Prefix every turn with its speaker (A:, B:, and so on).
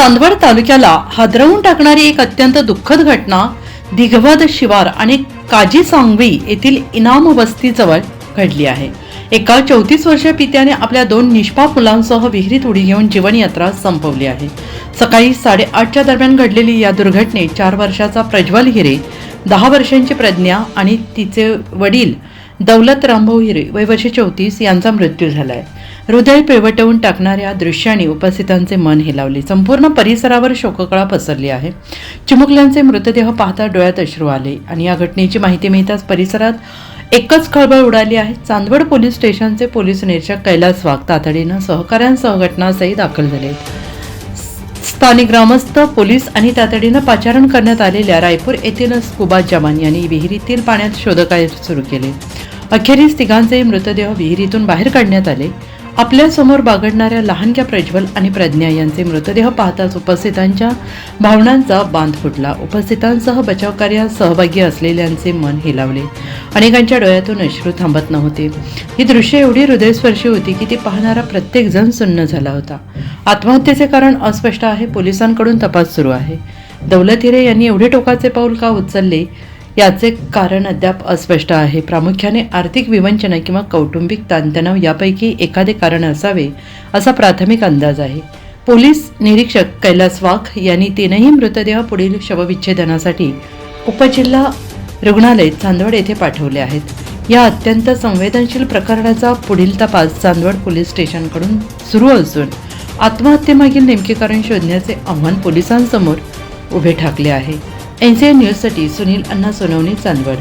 A: चांदवड तालुक्याला हादरवून टाकणारी एक अत्यंत दुःखद घटना दिघवद शिवार आणि काजी सांगवी येथील इनाम वस्तीजवळ घडली आहे. एका चौतीस वर्षीय पित्याने आपल्या दोन निष्पाप मुलांसह विहिरीत उडी घेऊन जीवनयात्रा संपवली आहे. सकाळी साडेआठच्या दरम्यान घडलेली या दुर्घटनेत चार वर्षाचा प्रज्वल हिरे दहा वर्षांची प्रज्ञा आणि तिचे वडील दौलत रामभाऊ हिरे वय वर्ष चौतीस यांचा मृत्यू झालाय. हृदय पिळवटवून टाकणाऱ्या दृश्याने उपस्थितांचे मन हेलावले. संपूर्ण परिसरावर शोककळा पसरली आहे. चिमुकल्यांचे मृतदेह पाहता डोळ्यात अश्रू आले आणि या घटनेची माहिती मिळताच परिसरात एकच खळबळ उडाली आहे. चांदवड पोलीस स्टेशनचे पोलीस निरीक्षक कैलास वाघ तातडीनं सहकाऱ्यांसह घटनास्थळी दाखल झाले. स्थानिक ग्रामस्थ पोलीस आणि तातडीनं पाचारण करण्यात आलेल्या रायपूर येथील स्कुबा जवान यांनी विहिरीतील पाण्यात शोधकार्य सुरू केले. अखेरीस तिघांचे मृतदेह विहिरीतून बाहेर काढण्यात आले. आपल्यासमोर बागडणाऱ्या लहानक्या प्रज्वल आणि प्रज्ञा यांचे मृतदेह पाहताच उपस्थितांच्या भावनांचा बांध फुटला. उपस्थितांसह बचाव कार्यात सहभागी असलेल्यांचे मन हेलावले. अनेकांच्या डोळ्यातून अश्रू थांबत नव्हते. ही दृश्य एवढी हृदयस्पर्शी होती की ती पाहणारा प्रत्येक जण सुन्न झाला होता. आत्महत्येचे कारण अस्पष्ट आहे पोलिसांकडून तपास सुरू आहे. दौलत हिरे यांनी एवढे टोकाचे पाऊल का उचलले? याचे कारण अद्याप अस्पष्ट आहे. प्रामुख्याने आर्थिक विवंचना किंवा कौटुंबिक ताणतणाव यापैकी एखादे कारण असावे असा प्राथमिक अंदाज आहे. पोलीस निरीक्षक कैलास वाघ यांनी तीनही मृतदेह पुढील शवविच्छेदनासाठी उपजिल्हा रुग्णालय चांदवड येथे पाठवले आहेत. या अत्यंत संवेदनशील प्रकरणाचा पुढील तपास चांदवड पोलीस स्टेशनकडून सुरू असून आत्महत्येमागील नेमके कारण शोधण्याचे आव्हान पोलिसांसमोर उभे ठाकले आहे. एन सी एन न्यूजसाठी सुनील अण्णा सोनवणे चांदवड.